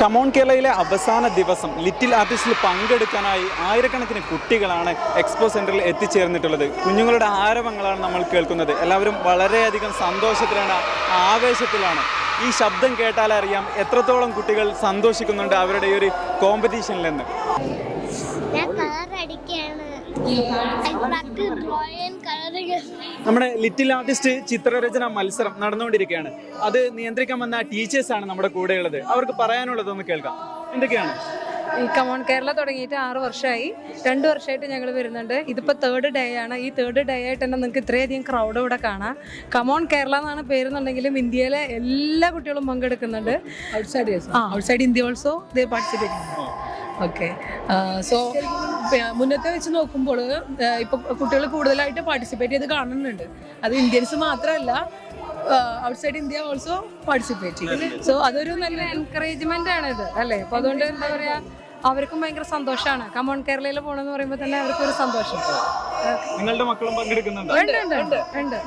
Come on കേരളയിലെ അവസാന ദിവസം little ആർട്ടിസ്റ്റിൽ പങ്കെടുക്കാനായി ആയിരക്കണക്കിന് കുട്ടികളാണ് എക്സ്പോ സെന്ററിൽ എത്തിച്ചേർന്നിട്ടുള്ളത്. കുഞ്ഞുങ്ങളുടെ ആരവങ്ങളാണ് നമ്മൾ കേൾക്കുന്നത്. എല്ലാവരും വളരെയധികം സന്തോഷത്തിലാണ് ആവേശത്തിലാണ്. ഈ ശബ്ദം കേട്ടാൽ അറിയാം എത്രത്തോളം കുട്ടികൾ സന്തോഷിക്കുന്നുണ്ട് അവരുടെ ഈ ഒരു കോമ്പറ്റീഷനിലെന്ന് നമ്മുടെ ലിറ്റിൽ ആർട്ടിസ്റ്റ് ചിത്രരചന മത്സരം നടന്നുകൊണ്ടിരിക്കുകയാണ്. അത് നിയന്ത്രിക്കാൻ വന്ന ടീച്ചേഴ്സ് ആണ് നമ്മുടെ കൂടെയുള്ളത് അവർക്ക് പറയാനുള്ളതൊന്ന് കേൾക്കാം. എന്തൊക്കെയാണ്? ഈ കമോൺ കേരള തുടങ്ങിയിട്ട് ആറ് വർഷമായി. രണ്ട് വർഷമായിട്ട് ഞങ്ങൾ വരുന്നുണ്ട്. ഇതിപ്പോൾ തേർഡ് ഡേ ആണ്. ഈ തേർഡ് ഡേ ആയിട്ട് തന്നെ നിങ്ങൾക്ക് ഇത്രയധികം ക്രൗഡ് ഇവിടെ കാണാം. കമോൺ കേരള എന്നാണ് പേരെന്നുണ്ടെങ്കിലും ഇന്ത്യയിലെ എല്ലാ കുട്ടികളും പങ്കെടുക്കുന്നുണ്ട്. Outside outside India also also participate okay. So മുന്നത്തെ വെച്ച് നോക്കുമ്പോൾ ഇപ്പോൾ കുട്ടികൾ കൂടുതലായിട്ട് പാർട്ടിസിപ്പേറ്റ് ചെയ്ത് കാണുന്നുണ്ട്. അത് ഇന്ത്യൻസ് മാത്രമല്ല ഔട്ട്സൈഡ് ഇന്ത്യ ഓൾസോ പാർട്ടിസിപ്പേറ്റ് ചെയ്യും. സോ അതൊരു നല്ല എൻകറേജ്മെന്റ് ആണ് ഇത് അല്ലേ? അപ്പൊ അതുകൊണ്ട് എന്താ പറയാ അവർക്കും ഭയങ്കര സന്തോഷമാണ് കമോൺ കേരളയിൽ പോകണമെന്ന് പറയുമ്പോൾ തന്നെ അവർക്കൊരു സന്തോഷം. നിങ്ങളുടെ മക്കളും പങ്കെടുക്കുന്നുണ്ട്. ഉണ്ട് ഉണ്ട് ഉണ്ട് ഉണ്ട്.